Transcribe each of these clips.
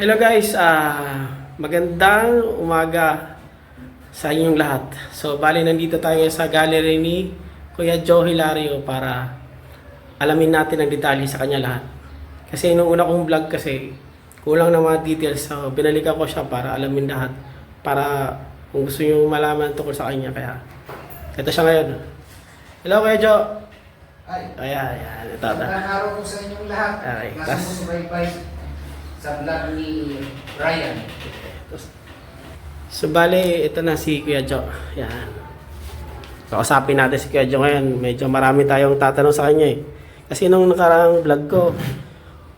Hello guys, ah magandang umaga sa inyong lahat. So, bali nandito tayo sa gallery ni Kuya Joe Hilario para alamin natin ang detalye sa kanya lahat. Kasi nung una kong vlog kasi, kulang na mga details. So, binalikan ko siya para alamin lahat. Para kung gusto nyo malaman tungkol sa kanya. Kaya, ito siya ngayon. Hello Kuya Joe! Ay, Ayan, ayan. Ito, ito. magandang araw po sa inyong lahat. Okay, Nasa tas- sa vlog ni Ryan. So, bali, ito na si Kuya Jo. Yan. Kausapin natin si Kuya Jo ngayon. Medyo marami tayong tatanong sa kanya eh. Kasi nung nakaraang vlog ko,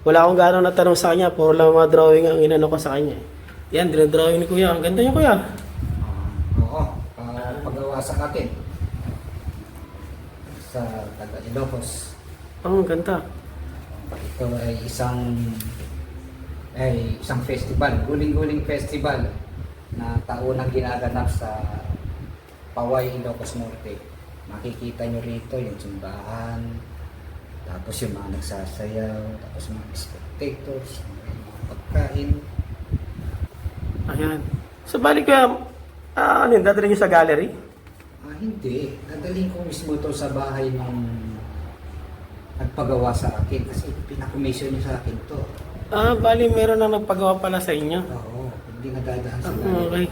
wala akong gano'ng natanong sa kanya. Puro lang mga drawing ang inano ko sa kanya. eh. Yan, dinadrawing ni Kuya. Ang ganda niya, Kuya. Oo, uh, pagawa sa akin. Sa taga Ilocos. Oh, ang ganda. Ito ay isang ay isang festival, guling-guling festival na taunang ginaganap sa Paway, Ilocos Norte. Makikita nyo rito yung simbahan, tapos yung mga nagsasayaw, tapos mga spectators, mga pagkain, Ayan. So, bali, Kuya, ah, ano yun, dadalhin niyo sa gallery? Ah, hindi. Dadalhin ko mismo to sa bahay ng nagpagawa sa akin kasi pinakommission niya sa akin to. Ah, bali, meron na nagpagawa pala sa inyo. Oo, hindi nga dadaan sa Ah, okay.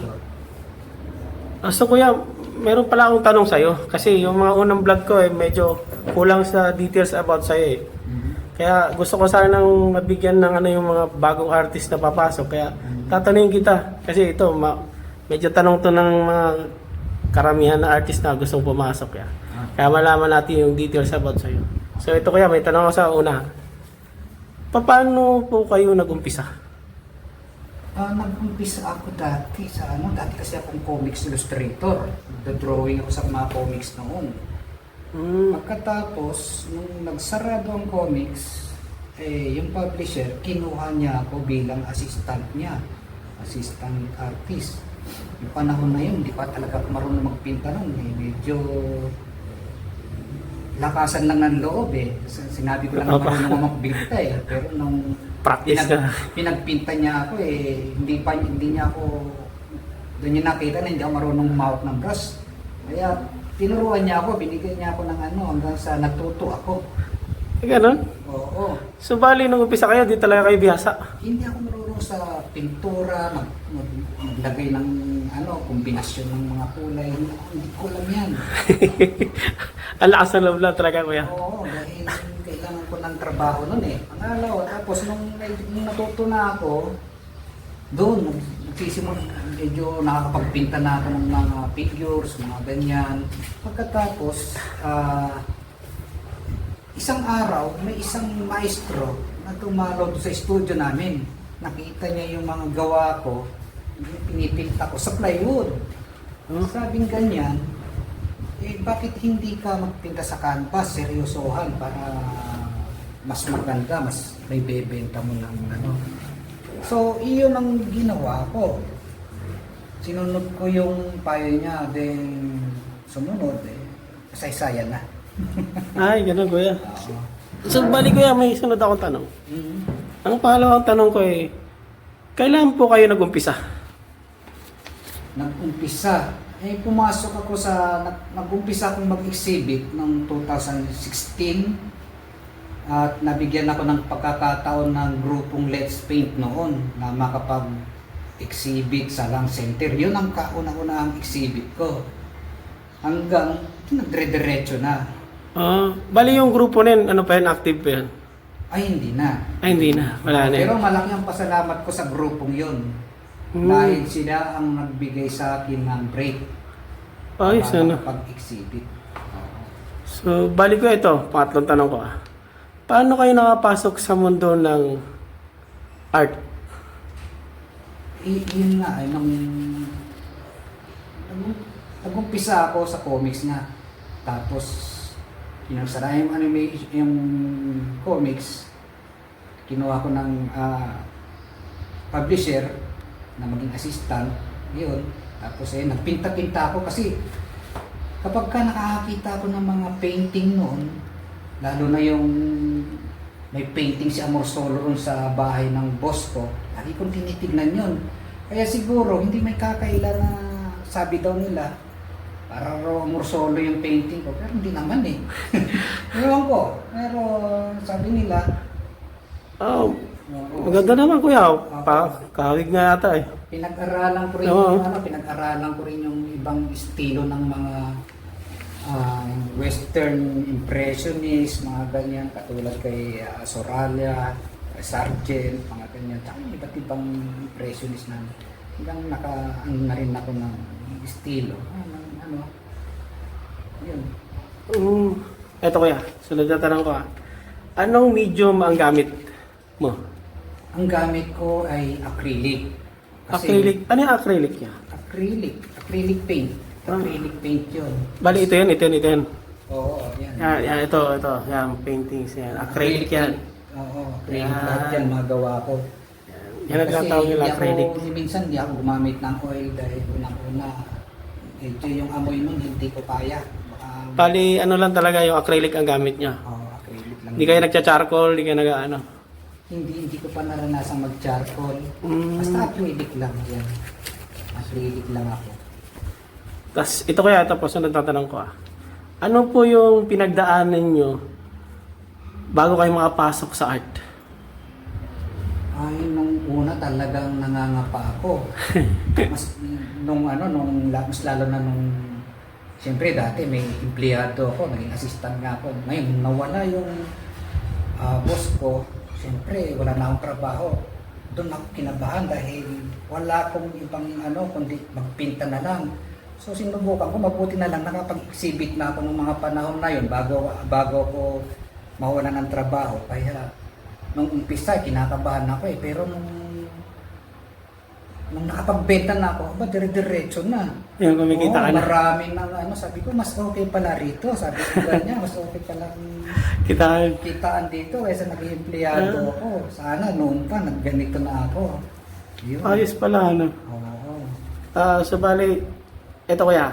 Ah, so kuya, meron pala akong tanong sa'yo. Kasi yung mga unang vlog ko eh, medyo kulang sa details about sa'yo eh. Mhm. Kaya gusto ko sana nang mabigyan ng ano yung mga bagong artist na papasok. Kaya tatanungin kita. Kasi ito, ma- medyo tanong to ng mga karamihan na artist na gustong pumasok. Kaya, Ah. kaya malaman natin yung details about sa'yo. So ito kuya, may tanong ako sa una. Paano po kayo nag-umpisa? Ah, nag-umpisa ako dati sa ano, dati kasi akong comics illustrator. Nagda-drawing ako sa mga comics noon. Hmm. Pagkatapos, nung nagsarado ang comics, eh, yung publisher, kinuha niya ako bilang assistant niya. Assistant artist. Yung panahon na yun, hindi pa talaga ako marunong magpinta nun. Eh. Medyo lakasan lang ng loob eh. Sinabi ko lang na Opo. marunong ako magpinta eh. Pero nung Practice ka. pinagpinta niya ako eh, hindi pa hindi niya ako doon niya nakita na hindi ako marunong humawak ng brush. Kaya tinuruan niya ako, binigyan niya ako ng ano hanggang sa natuto ako. Eh, Ganon? Oo. So bali, nung umpisa kayo, di talaga kayo bihasa. Hindi ako marunong sa pintura, mag, maglagay ng ano, kombinasyon ng mga kulay. Hindi, ko alam yan. Ang lakas ng loob lang talaga, kuya. Oo, dahil kailangan ko ng trabaho nun eh. Pangalawa, tapos nung, nung natuto na ako, doon, nagsisimula, medyo nakakapagpinta na ako ng mga figures, mga ganyan. Pagkatapos, ah, isang araw, may isang maestro na tumalaw sa studio namin. Nakita niya yung mga gawa ko, pinipinta ko sa plywood. Oh. Sabing ganyan, eh bakit hindi ka magpinta sa canvas, seryosohan para mas maganda, mas may bebenta mo ng ano. So, iyon ang ginawa ko. Sinunod ko yung payo niya, then sumunod eh, kasaysayan na. Ay, ganun, kuya. Oo. So bali, kuya, may sunod akong tanong. Mhm. Ang pangalawang tanong ko eh, kailan po kayo nag-umpisa? Nag-umpisa. Eh, pumasok ako sa, nag- nag-umpisa akong mag-exhibit noong 2016 at nabigyan ako ng pagkakataon ng grupong Let's Paint noon na makapag-exhibit sa Lang Center. Yun ang kauna-unahang exhibit ko. Hanggang nagdire-diretso na. Ah, bali yung grupo na yun, ano pa yun, active pa yun? Ay, hindi na. Ay, hindi na. Wala na. Pero malaki ang pasalamat ko sa grupong yun. Hmm. Dahil sila ang nagbigay sa akin ng break. Ayos, ano. Pag-exhibit. So, bali ko ito, pangatlong tanong ko ah. Paano kayo nakapasok sa mundo ng art? I- yun nga, ay nung nag- nag-umpisa ako sa comics nga. Tapos, pinagsara yung anime, yung comics, kinuha ko ng ah, publisher na maging assistant, yun. Tapos eh, nagpinta-pinta ako kasi kapag ka nakakakita ako ng mga painting noon, lalo na yung may painting si Amor Solo ron sa bahay ng boss ko. Lagi kong tinitignan yun. Kaya siguro, hindi may kakaila na sabi daw nila, para raw Amor Solo yung painting ko. Pero hindi naman eh. Ewan ko. Pero sabi nila, Oh, maganda naman kuya. Pa, kahawig nga yata eh. pinag-aralan ko rin Oo. yung ano, pinag-aralan ko rin yung ibang estilo ng mga ah, western impressionist, mga ganyan, katulad kay uh, Soralia, kay Sargent, mga ganyan. Tsaka yung iba't ibang impressionist na hanggang naka, ano na rin ako ng estilo. Ano, ano, yun. Mm, eto kuya, sunod na tanong ko ah. Anong medium ang gamit mo? Ang gamit ko ay acrylic. Acrylic? Ano yung acrylic niya? Acrylic. Acrylic paint. Ah. Acrylic paint yun. Bali, ito yun, ito yun, ito yun. Oo, yan. Yan, yan, ito, ito. Yan, paintings yan. Acrylic yan. Oo, acrylic Yan. lahat yan mga gawa ko. Yan ang tinatawag nila, hindi acrylic. Ako, minsan di ako gumamit ng oil dahil unang-una, ito yung amoy nun, hindi ko kaya. Baka, Bali, ano lang talaga yung acrylic ang gamit niya. Oo, acrylic lang. Hindi kayo nagcha-charcoal, hindi kayo nag ano. Hindi, hindi ko pa naranasang mag-charcoal. Mm. Basta acrylic lang yan. Acrylic lang ako. Tapos, ito kaya, tapos sunod na tanong ko ah. Ano po yung pinagdaanan nyo bago kayo makapasok sa art? Ay, nung una talagang nangangapa ako. mas, nung ano, nung, mas lalo na nung, siyempre dati may empleyado ako, naging assistant nga ako. Ngayon, nawala yung ah, boss ko, siyempre wala na akong trabaho. Doon ako kinabahan dahil wala akong ibang ano, kundi magpinta na lang. So sinubukan ko, mabuti na lang nakapag-exhibit na ako ng mga panahon na yun bago, bago ko mawalan ng trabaho. Kaya nung umpisa, kinakabahan ako eh. Pero nung, nung nakapagbenta na ako, aba, dire-diretso na. Yung kumikita Oo, ka na. Marami na ano, sabi ko, mas okay pala rito. Sabi ko ganyan, mas okay pala ang Kita kitaan dito kaysa naging empleyado Ah. ako. Sana noon pa, nagganito na ako. Yun. ayos pala ano. Oo. Ah, so bali, eto kuya.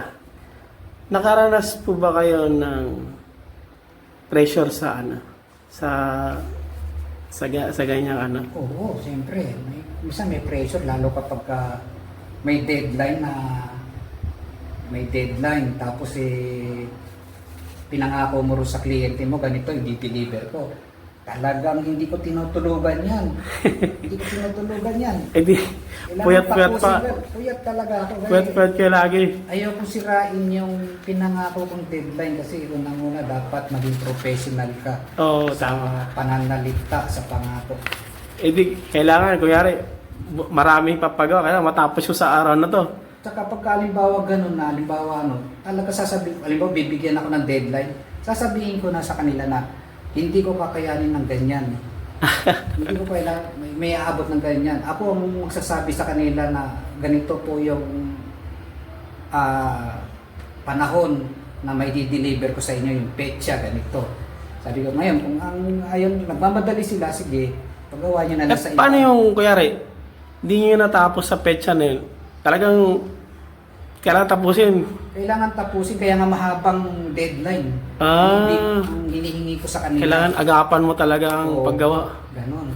Nakaranas po ba kayo ng pressure sa ano? Sa sa ga- sa ganyang ano? Oo, siyempre. May, minsan may pressure, lalo kapag ka may deadline na may deadline, tapos eh, pinangako mo rin sa kliyente mo, ganito, hindi deliver ko. Talagang hindi ko tinutulugan yan. hindi ko tinutulugan yan. Eh di, Kailangan puyat-puyat pa. Puyat talaga ako. Kaya Puyat-puyat kayo lagi. Ayaw kong sirain yung pinangako kong deadline kasi unang-una dapat maging professional ka Oo, sa tama. pananalita sa pangako. Eh di, kailangan, kunyari, bu- maraming papagawa, kaya matapos ko sa araw na to. Tsaka pagka halimbawa ganun na, halimbawa ano, talaga sasabihin, halimbawa bibigyan ako ng deadline, sasabihin ko na sa kanila na hindi ko kakayanin ng ganyan. hindi ko kailangan, may, may aabot ng ganyan. Ako ang magsasabi sa kanila na ganito po yung ah, panahon na may di-deliver ko sa inyo yung petsa, ganito. Sabi ko, ngayon, kung ang ayon, nagmamadali sila, sige, pagawa nyo na Eh, lang sa paano iba." yung, kunyari, hindi nyo natapos sa petsa na yun? Talagang, kailangan tapusin. Kailangan tapusin kaya nga mahabang deadline. Ah. Hindi, ang hinihingi ko sa kanila. Kailangan agapan mo talaga ang Oo. paggawa. Ganon.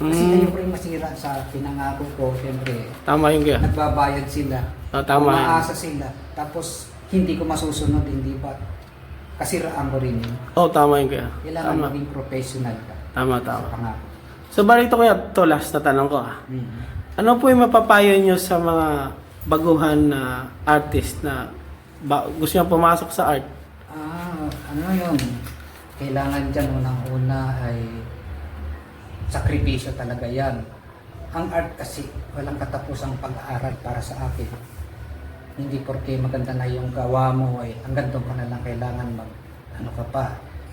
Kasi Mm. ayoko rin masira sa pinangako ko. Siyempre, Tama yung kaya. nagbabayad sila. Ah, tama. Umaasa sila. Tapos, hindi ko masusunod, hindi ba? Kasiraan ko rin yun. Oh, tama yung kaya. Kailangan Tama. maging professional ka Tama, sa tama. pangako. So, balik ito kuya, to last na tanong ko ah. Mm. Ano po yung mapapayo nyo sa mga baguhan na artist na ba, gusto nyo pumasok sa art? Ah, ano yun? Kailangan dyan unang-una ay sakripisyo talaga yan. Ang art kasi walang katapusang pag-aaral para sa akin. Hindi porke maganda na yung gawa mo ay hanggang doon ka na lang kailangan mag ano ka pa,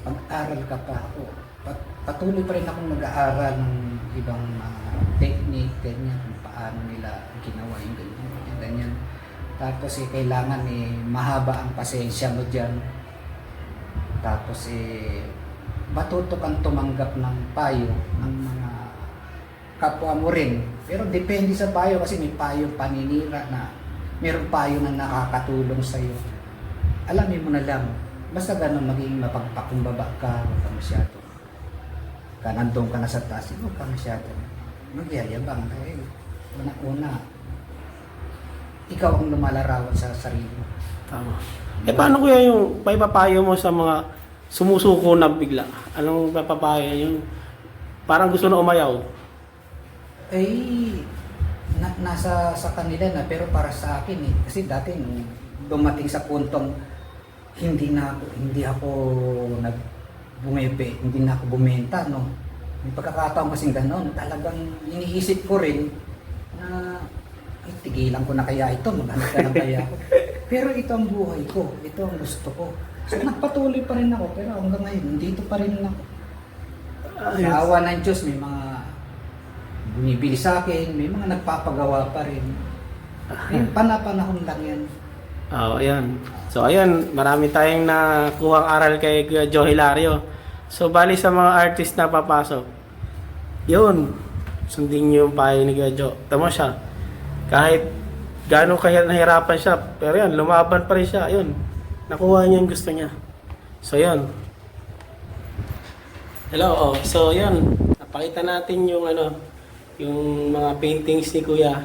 mag-aral ka pa ako. Pat, patuloy pa rin akong nag-aaral ng ibang mga technique, ganyan, paano nila ginawa yung ganyan, ganyan, ganyan. Tapos eh, kailangan eh, mahaba ang pasensya mo dyan. Tapos eh, matuto kang tumanggap ng payo ng mga kapwa mo rin. Pero depende sa payo kasi may payo paninira na mayroong payo na nakakatulong sa'yo. Alamin mo na lang. Basta ganun maging mapagpakumbaba ka, huwag ka masyado. ka nandun ka na sa taas, ikaw pa masyado. Magyayabang ka eh. Una-una, ikaw ang lumalarawan sa sarili mo. Tama. Eh paano kuya yung may papayo mo sa mga sumusuko na bigla? Anong papapayo yung parang gusto na umayaw? Eh, na, nasa sa kanila na pero para sa akin eh. Kasi dati nung dumating sa puntong hindi na ako, hindi ako nag bumepe, hindi na ako bumenta, no. May pagkakataon kasing gano'n, talagang iniisip ko rin na ay, tigilan ko na kaya ito, maghanap ka na kaya ako. Pero ito ang buhay ko, ito ang gusto ko. So nagpatuloy pa rin ako, pero hanggang ngayon, dito pa rin ako. Sa awa ng Diyos, may mga bumibili sa akin, may mga nagpapagawa pa rin. Yung panapanahon lang yan. Oh, ayan. So, ayan, marami tayong nakuhang aral kay Kuya Joe Hilario. So, bali sa mga artist na papasok, yun, sundin niyo yung payo ni Joe. Tama siya. Kahit gano'ng kahit nahirapan siya, pero yan, lumaban pa rin siya. Yun, nakuha niya yung gusto niya. So, yun. Hello, oh. So, yun. Napakita natin yung ano, yung mga paintings ni Kuya.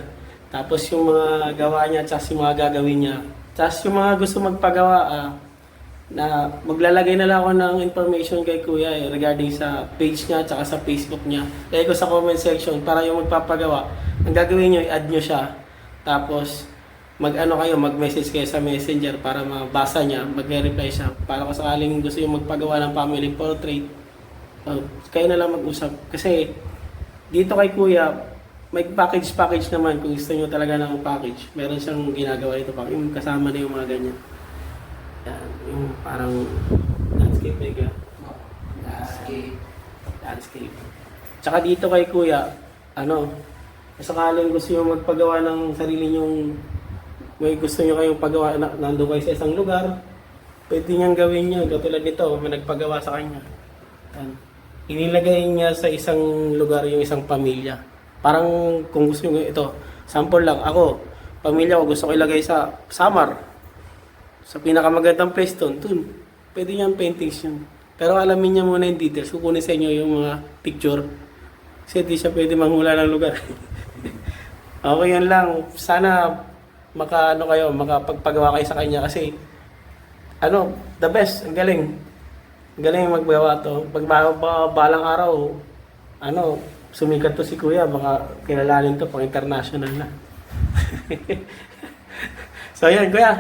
Tapos yung mga gawa niya, tsaka yung mga gagawin niya. Tapos yung mga gusto magpagawa, ah, na maglalagay na lang ako ng information kay Kuya eh, regarding sa page niya tsaka sa Facebook niya. Lagay ko sa comment section para yung magpapagawa, ang gagawin niyo, i-add niyo siya. Tapos, mag-ano kayo, mag-message kayo sa messenger para mabasa niya, mag-reply siya. Para kung sakaling gusto yung magpagawa ng family portrait, uh, kayo na lang mag-usap. Kasi, dito kay Kuya, may package-package naman kung gusto nyo talaga ng package. Meron siyang ginagawa ito pa. Yung kasama na yung mga ganyan. Yan, yung parang landscape mega. Landscape. Landscape. Tsaka dito kay Kuya, ano, sakaling gusto nyo magpagawa ng sarili nyong may gusto nyo kayong pagawa, na, nandun kayo sa isang lugar, pwede niyang gawin yun. Katulad nito, may nagpagawa sa kanya. Yan. Inilagay niya sa isang lugar yung isang pamilya. Parang kung gusto nyo ito, sample lang, ako, pamilya ko gusto ko ilagay sa Samar. Sa pinakamagandang place doon, dun. Pwede niyang paintings yun. Pero alamin niya muna yung details. Kukunin sa inyo yung mga picture. Kasi di siya pwede manghula ng lugar. okay, yan lang. Sana maka ano kayo, makapagpagawa kayo sa kanya kasi ano, the best, ang galing. Ang galing magbawa to. Pag ba- ba- balang araw, ano, sumikat to si Kuya, baka kilalanin to pang international na. so yan, Kuya,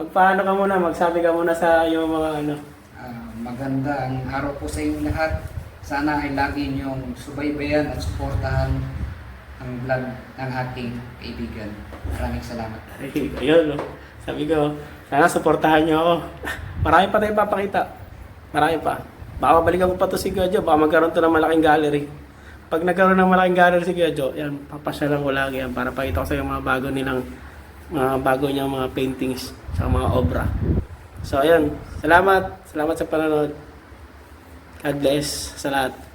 magpaano ka muna, magsabi ka muna sa yung mga ano. Ah, magandang araw po sa inyong lahat. Sana ay lagi niyong subaybayan at suportahan ang vlog ng ating kaibigan. Maraming salamat. Ay, ayun, no? Sabi ko, sana suportahan niyo ako. Marami pa tayong papakita. Marami pa. Baka balikan ko pa to si Joe, baka magkaroon to ng malaking gallery. Pag nagkaroon ng malaking gallery si Kuya Joe, yan, papasyalan ko lagi yan para pakita ko sa mga bago nilang mga bago niyang mga paintings sa mga obra. So, ayan. Salamat. Salamat sa panonood. God bless sa lahat.